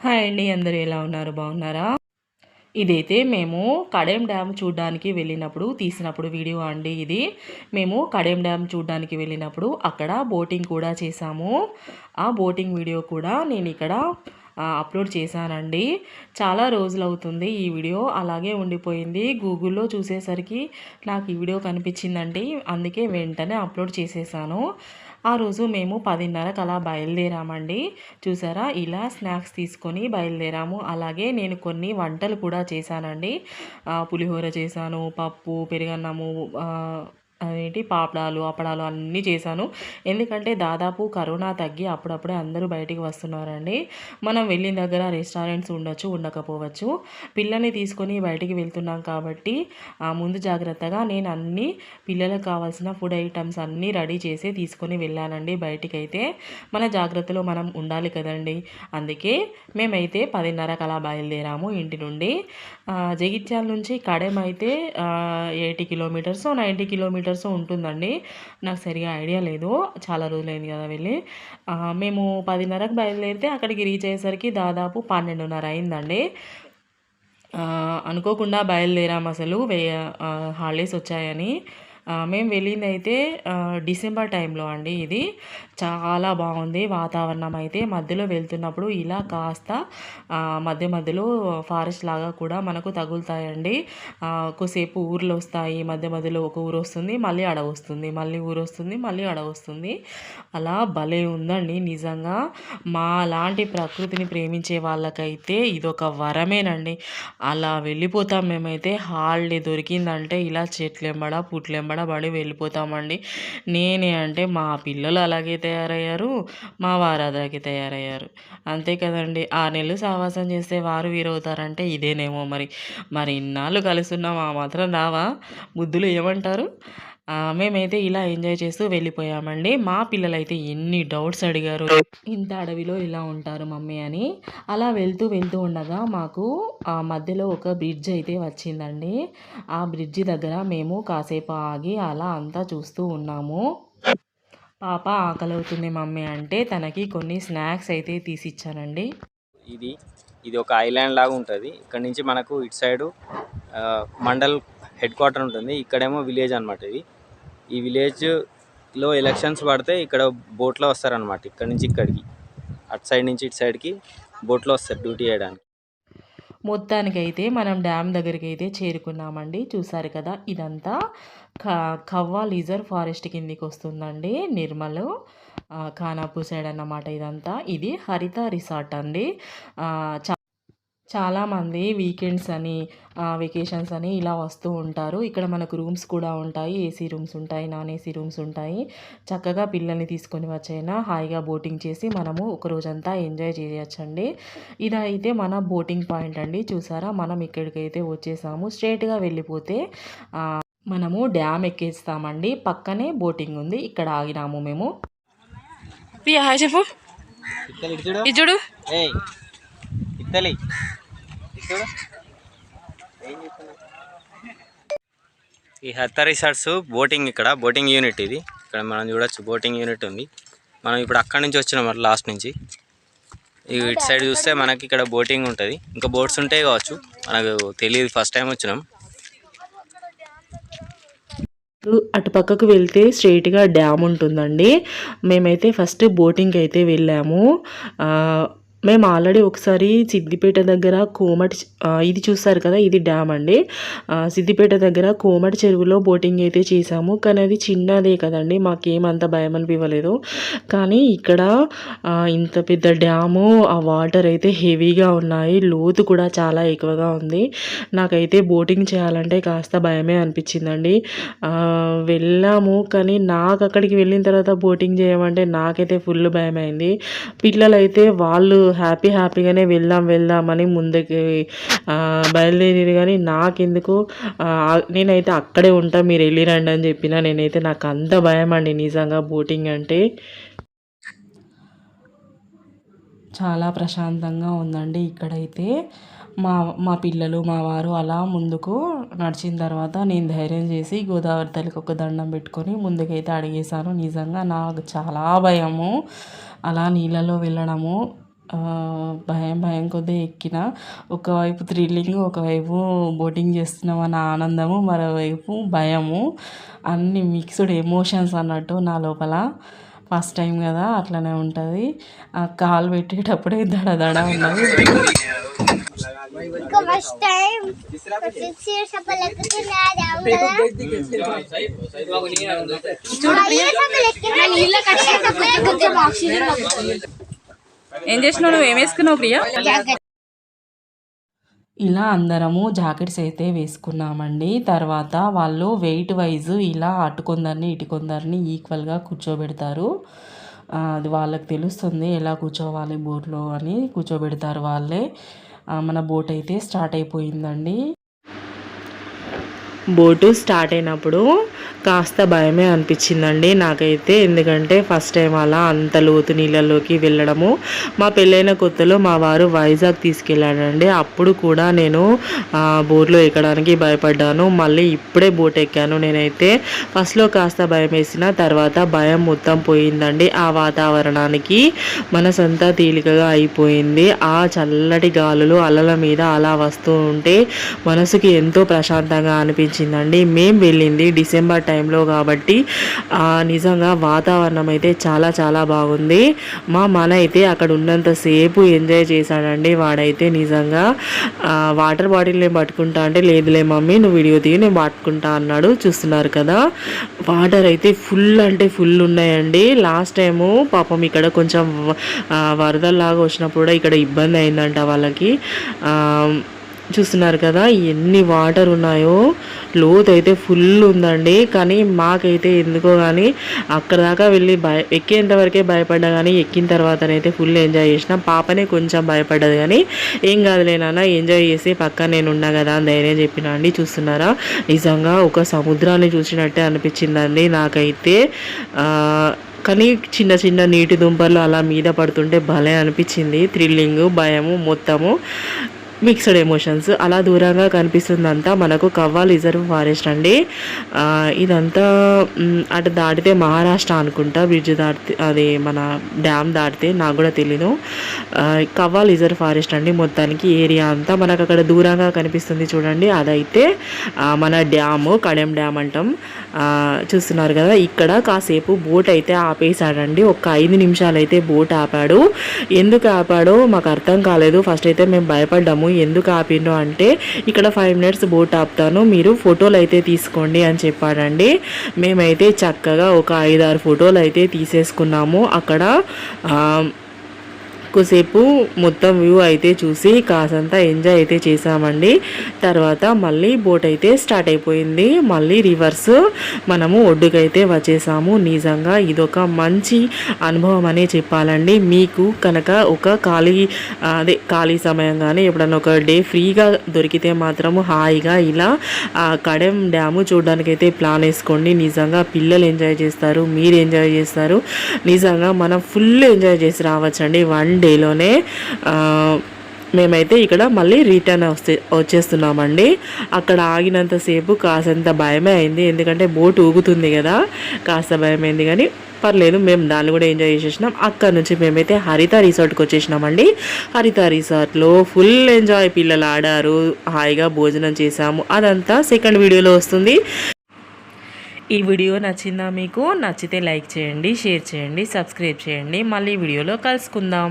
Hi అండి అందరూ ఎలా ఉన్నారు? బాగున్నారా? ఇదైతే మేము కడేం డ్యామ్ చూడడానికి వెళ్ళినప్పుడు తీసినప్పుడు వీడియో అండి ఇది. మేము కడేం డ్యామ్ చూడడానికి వెళ్ళినప్పుడు అక్కడ బోటింగ్ కూడా చేసాము ఆ బోటింగ్ వీడియో కూడా నేను ఇక్కడ అప్లోడ్ చేశానండి. చాలా రోజులు అవుతుంది ఈ వీడియో అలాగే ఉండిపోయింది. గూగుల్లో చూసేసరికి నాకు ఈ వీడియో కనిపించిందండి. అందుకే వెంటనే అప్లోడ్ చేసేసాను. ఆ రోజు మేము పదిన్నరకు అలా బయలుదేరామండి. చూసారా? ఇలా స్నాక్స్ తీసుకొని బయలుదేరాము. అలాగే నేను కొన్ని వంటలు కూడా చేశానండి. పులిహోర చేశాను పప్పు పెరుగన్నము అదేంటి? పాపడాలు అప్పడాలు అన్నీ చేశాను. ఎందుకంటే దాదాపు కరోనా తగ్గి అప్పుడప్పుడే అందరూ బయటికి వస్తున్నారండి. మనం వెళ్ళిన దగ్గర రెస్టారెంట్స్ ఉండొచ్చు ఉండకపోవచ్చు. పిల్లల్ని తీసుకొని బయటికి వెళ్తున్నాం కాబట్టి ముందు జాగ్రత్తగా నేను అన్ని పిల్లలకు కావాల్సిన ఫుడ్ ఐటమ్స్ అన్నీ రెడీ చేసి తీసుకొని వెళ్ళానండి బయటికి అయితే మన జాగ్రత్తలో మనం ఉండాలి కదండి. అందుకే మేమైతే పదిన్నరకు అలా బయలుదేరాము ఇంటి నుండి. జగిత్యాల నుంచి కడెం అయితే ఎయిటీ కిలోమీటర్స్ నైంటీ కిలోమీటర్స్ ఉంటుందండి. నాకు సరిగా ఐడియా లేదు. చాలా రోజులైంది కదా వెళ్ళి. మేము పదిన్నరకు బయలుదేరితే అక్కడికి రీచ్ అయ్యేసరికి దాదాపు పన్నెండున్నర అయిందండి. అనుకోకుండా బయలుదేరాం అసలు. వే హాలిడేస్ వచ్చాయని. మేము వెళ్ళింది అయితే డిసెంబర్ టైంలో అండి ఇది. చాలా బాగుంది వాతావరణం అయితే. మధ్యలో వెళ్తున్నప్పుడు ఇలా కాస్త మధ్య మధ్యలో ఫారెస్ట్ లాగా కూడా మనకు తగులుతాయండి. ఒకసేపు కొద్దిసేపు ఊర్లు వస్తాయి మధ్య మధ్యలో ఒక ఊరు వస్తుంది మళ్ళీ అడవి వస్తుంది మళ్ళీ ఊరు వస్తుంది మళ్ళీ అడవి వస్తుంది. అలా భలే ఉందండి నిజంగా. మా లాంటి ప్రకృతిని ప్రేమించే వాళ్ళకైతే ఇదొక వరమేనండి. అలా వెళ్ళిపోతాం మేమైతే హాలిడే దొరికిందంటే ఇలా చెట్లెంబడ పుట్లెంబడ పడి వెళ్ళిపోతామండి. నేనే అంటే మా పిల్లలు అలాగే తయారయ్యారు మా వారు అలాగే తయారయ్యారు. అంతే కదండి. ఆరు నెలలు సావాసం చేస్తే వారు వీరవుతారంటే ఇదేనేమో మరి. మరి ఇన్నాళ్ళు కలుస్తున్నాం ఆ మాత్రం రావా? బుద్ధులు ఏమంటారు? మేమైతే ఇలా ఎంజాయ్ చేస్తూ వెళ్ళిపోయామండి. మా పిల్లలైతే ఎన్ని డౌట్స్ అడిగారు. ఇంత అడవిలో ఇలా ఉంటారు మమ్మీ అని. అలా వెళ్తూ వెళ్తూ ఉండగా మాకు ఆ మధ్యలో ఒక బ్రిడ్జ్ అయితే వచ్చిందండి. ఆ బ్రిడ్జి దగ్గర మేము కాసేపు ఆగి అలా అంతా చూస్తూ ఉన్నాము. పాప ఆకలి అవుతుంది మమ్మీ అంటే తనకి కొన్ని స్నాక్స్ అయితే తీసిచ్చానండి. ఇది ఇది ఒక ఐలాండ్ లాగా ఉంటుంది. ఇక్కడ నుంచి మనకు ఇటు సైడు మండల్ హెడ్ క్వార్టర్ ఉంటుంది. ఇక్కడేమో విలేజ్ అనమాట ఇది. ఈ విలేజ్లో ఎలక్షన్స్ పడితే ఇక్కడ బోట్లో వస్తారనమాట ఇక్కడ నుంచి ఇక్కడికి. అటు సైడ్ నుంచి ఇటు సైడ్కి బోట్లో వస్తారు డ్యూటీ చేయడానికి. మొత్తానికైతే మనం డ్యామ్ దగ్గరికి అయితే చేరుకున్నామండి. చూసారు కదా ఇదంతా క కవ్వా లీజర్ ఫారెస్ట్ కిందికి వస్తుందండి. నిర్మల్ ఖానాపూర్ సైడ్ అన్నమాట ఇదంతా. ఇది హరిత రిసార్ట్ అండి. చాలామంది వీకెండ్స్ అని వెకేషన్స్ అని ఇలా వస్తూ ఉంటారు. ఇక్కడ మనకు రూమ్స్ కూడా ఉంటాయి. ఏసీ రూమ్స్ ఉంటాయి నాన్ ఏసీ రూమ్స్ ఉంటాయి. చక్కగా పిల్లల్ని తీసుకొని వచ్చైనా హాయిగా బోటింగ్ చేసి మనము ఒక రోజంతా ఎంజాయ్ చేయొచ్చండి. ఇదైతే మన బోటింగ్ పాయింట్ అండి. చూసారా? మనం ఇక్కడికైతే వచ్చేసాము. స్ట్రైట్గా వెళ్ళిపోతే ఆ, మనము డ్యామ్ ఎక్కేస్తామండి. పక్కనే బోటింగ్ ఉంది. ఇక్కడ ఆగినాము మేము. హాయ్ చెప్పు. ఇత్తలి ఇటు చూడు. ఇది చూడు. ఏయ్ ఇత్తలి ఇటు చూడు ఏం చేస్తున్నావ్? ఈ హత్త రిసార్ట్స్ బోటింగ్ ఇక్కడ బోటింగ్ యూనిట్ ఇది. ఇక్కడ మనం చూడొచ్చు బోటింగ్ యూనిట్ ఉంది. మనం ఇప్పుడు అక్కడి నుంచి వచ్చినాం మరి లాస్ట్ నుంచి. ఈ ఇటు సైడ్ చూస్తే మనకి ఇక్కడ బోటింగ్ ఉంటుంది. ఇంకా బోట్స్ ఉంటాయి కావచ్చు. మనకు తెలియదు ఫస్ట్ టైం వచ్చినాం. అటు పక్కకు వెళ్తే స్ట్రైట్గా డ్యామ్ ఉంటుందండి. మేమైతే ఫస్ట్ బోటింగ్కి అయితే వెళ్ళాము. ఆ, మేము ఆల్రెడీ ఒకసారి సిద్దిపేట దగ్గర కోమటి ఇది చూస్తారు కదా ఇది డ్యామ్ అండి. సిద్దిపేట దగ్గర కోమటి చెరువులో బోటింగ్ అయితే చేసాము. కానీ అది చిన్నదే కదండి మాకేమంత భయం అనిపించలేదు కానీ ఇక్కడ ఇంత పెద్ద డ్యాము ఆ వాటర్ అయితే హెవీగా ఉన్నాయి. లోతు కూడా చాలా ఎక్కువగా ఉంది. నాకైతే బోటింగ్ చేయాలంటే కాస్త భయమే అనిపించిందండి. వెళ్ళాము కానీ నాకు అక్కడికి వెళ్ళిన తర్వాత బోటింగ్ చేయమంటే నాకైతే ఫుల్ భయం అయింది పిల్లలైతే వాళ్ళు హ్యాపీ హ్యాపీగానే వెళ్దాం వెళ్దామని ముందుకి బయలుదేరి కానీ నాకెందుకు? నేనైతే అక్కడే ఉంటా మీరు వెళ్ళిరండి అని చెప్పిన నేనైతే నాకు అంత భయం అండి నిజంగా బోటింగ్ అంటే. చాలా ప్రశాంతంగా ఉందండి ఇక్కడైతే. మా మా పిల్లలు మా వారు అలా ముందుకు నడిచిన తర్వాత నేను ధైర్యం చేసి గోదావరి తల్లికి ఒక దండం పెట్టుకొని ముందుకైతే అడిగేశాను. నిజంగా నాకు చాలా భయము. అలా నీళ్ళలో వెళ్ళడము భయం భయం కొద్దీ ఎక్కిన. ఒకవైపు థ్రిల్లింగ్ ఒకవైపు బోటింగ్ చేస్తున్నాం అన్న ఆనందము మరోవైపు భయము. అన్ని మిక్స్డ్ ఎమోషన్స్ అన్నట్టు నా లోపల. ఫస్ట్ టైం కదా అట్లనే ఉంటుంది. ఆ కాలు పెట్టేటప్పుడే దడ దడ ఉన్నది ఏం చేసినావు నువ్వు? ఏం వేసుకున్నావు ప్రియా? ఇలా అందరము జాకెట్స్ అయితే వేసుకున్నామండి. తర్వాత వాళ్ళు వెయిట్ వైజ్ ఇలా అటు కొందరిని ఇటు కొందరిని ఈక్వల్గా కూర్చోబెడతారు అది వాళ్ళకి తెలుస్తుంది ఎలా కూర్చోవాలి బోట్లో అని కూర్చోబెడతారు వాళ్ళే. మన బోట్ అయితే స్టార్ట్ అయిపోయిందండి. బోటు స్టార్ట్ అయినప్పుడు కాస్త భయమే అనిపించిందండి నాకైతే. ఎందుకంటే ఫస్ట్ టైం అలా అంత లోతు నీళ్ళలోకి వెళ్ళడము. మా పెళ్ళైన కొత్తలో మా వారు వైజాగ్ తీసుకెళ్ళాడండి. అప్పుడు కూడా నేను బోట్లో ఎక్కడానికి భయపడ్డాను. మళ్ళీ ఇప్పుడే బోట్ ఎక్కాను. నేనైతే ఫస్ట్లో కాస్త భయం వేసిన తర్వాత భయం మొత్తం పోయిందండి. ఆ వాతావరణానికి మనసంతా తేలికగా అయిపోయింది. ఆ చల్లటి గాలులు అలల మీద అలా వస్తూ ఉంటే మనసుకి ఎంతో ప్రశాంతంగా అనిపించింది. అనిపించిందండి మేము వెళ్ళింది డిసెంబర్ టైంలో కాబట్టి నిజంగా వాతావరణం అయితే చాలా చాలా బాగుంది. మా మన అయితే అక్కడ ఉన్నంతసేపు ఎంజాయ్ చేశాడండి. వాడైతే నిజంగా వాటర్ బాటిల్ నేను పట్టుకుంటా అంటే లేదులే మమ్మీ నువ్వు వీడియో దిగి నేను పట్టుకుంటా అన్నాడు. చూస్తున్నారు కదా వాటర్ అయితే ఫుల్ అంటే ఫుల్ ఉన్నాయండి. లాస్ట్ టైము పాపం ఇక్కడ కొంచెం వరదల్లాగా వచ్చినప్పుడు కూడా ఇక్కడ ఇబ్బంది అయిందంట వాళ్ళకి. చూస్తున్నారు కదా ఎన్ని వాటర్ ఉన్నాయో. లోత్ అయితే ఫుల్ ఉందండి. కానీ మాకైతే ఎందుకో కానీ అక్కడ దాకా వెళ్ళి భయ ఎక్కేంత వరకే భయపడ్డా కానీ ఎక్కిన తర్వాతనైతే ఫుల్ ఎంజాయ్ చేసిన. పాపనే కొంచెం భయపడ్డది కానీ ఏం కాదులే నాన్న ఎంజాయ్ చేసి పక్క నేను ఉన్నా కదా అని ధైర్యం చెప్పిన అండి. చూస్తున్నారా? నిజంగా ఒక సముద్రాన్ని చూసినట్టే అనిపించిందండి నాకైతే. కానీ చిన్న చిన్న నీటి దుంపలు అలా మీద పడుతుంటే భలే అనిపించింది. థ్రిల్లింగ్ భయము మొత్తము. మిక్స్డ్ ఎమోషన్స్ అలా దూరంగా కనిపిస్తుందంతా మనకు కవ్వాల్ రిజర్వ్ ఫారెస్ట్ అండి. ఇదంతా అటు దాటితే మహారాష్ట్ర అనుకుంటా బ్రిడ్జ్ దాటితే అది మన డ్యామ్ దాటితే నాకు కూడా తెలీదు. కవ్వాల్ రిజర్వ్ ఫారెస్ట్ అండి మొత్తానికి ఏరియా అంతా. మనకు అక్కడ దూరంగా కనిపిస్తుంది చూడండి. అదైతే మన డ్యాము కడెం డ్యామ్ అంటాం. చూస్తున్నారు కదా ఇక్కడ కాసేపు బోట్ అయితే ఆపేశాడండి. ఒక ఐదు నిమిషాలు అయితే బోట్ ఆపాడు. ఎందుకు ఆపాడో మాకు అర్థం కాలేదు. ఫస్ట్ అయితే మేము భయపడ్డాము. ఎందుకు ఆపిండు అంటే ఇక్కడ ఫైవ్ మినిట్స్ బోట్ ఆపుతాను మీరు ఫోటోలు అయితే తీసుకోండి అని చెప్పాడండి. మేమైతే చక్కగా ఒక ఐదారు ఫోటోలు అయితే తీసేసుకున్నాము. అక్కడ ఎక్కువసేపు మొత్తం వ్యూ అయితే చూసి కాసంత ఎంజాయ్ అయితే చేసామండి. తర్వాత మళ్ళీ బోట్ అయితే స్టార్ట్ అయిపోయింది. మళ్ళీ రివర్స్ మనము ఒడ్డుకైతే వచ్చేసాము. నిజంగా ఇదొక మంచి అనుభవం అనే చెప్పాలండి. మీకు కనుక ఒక ఖాళీ అదే ఖాళీ సమయం కానీ ఎప్పుడన్నా ఒక డే ఫ్రీగా దొరికితే మాత్రము హాయిగా ఇలా కడెం డ్యాము చూడడానికైతే ప్లాన్ వేసుకోండి. నిజంగా పిల్లలు ఎంజాయ్ చేస్తారు మీరు ఎంజాయ్ చేస్తారు. నిజంగా మనం ఫుల్ ఎంజాయ్ చేసి రావచ్చండి. వన్ డేలోనే మేమైతే ఇక్కడ మళ్ళీ రిటర్న్ వస్తే వచ్చేస్తున్నామండి. అక్కడ ఆగినంతసేపు కాసంత భయమే అయింది. ఎందుకంటే బోట్ ఊగుతుంది కదా కాస్త భయమైంది కానీ పర్లేదు మేము దాన్ని కూడా ఎంజాయ్ చేసేసినాం. అక్కడ నుంచి మేమైతే హరిత రిసార్ట్కి వచ్చేసినామండి. హరిత రిసార్ట్లో ఫుల్ ఎంజాయ్ పిల్లలు ఆడారు హాయిగా భోజనం చేసాము అదంతా సెకండ్ వీడియోలో వస్తుంది. ఈ వీడియో నచ్చిందా మీకు? నచ్చితే లైక్ చేయండి షేర్ చేయండి సబ్స్క్రైబ్ చేయండి. మళ్ళీ వీడియోలో కలుసుకుందాం.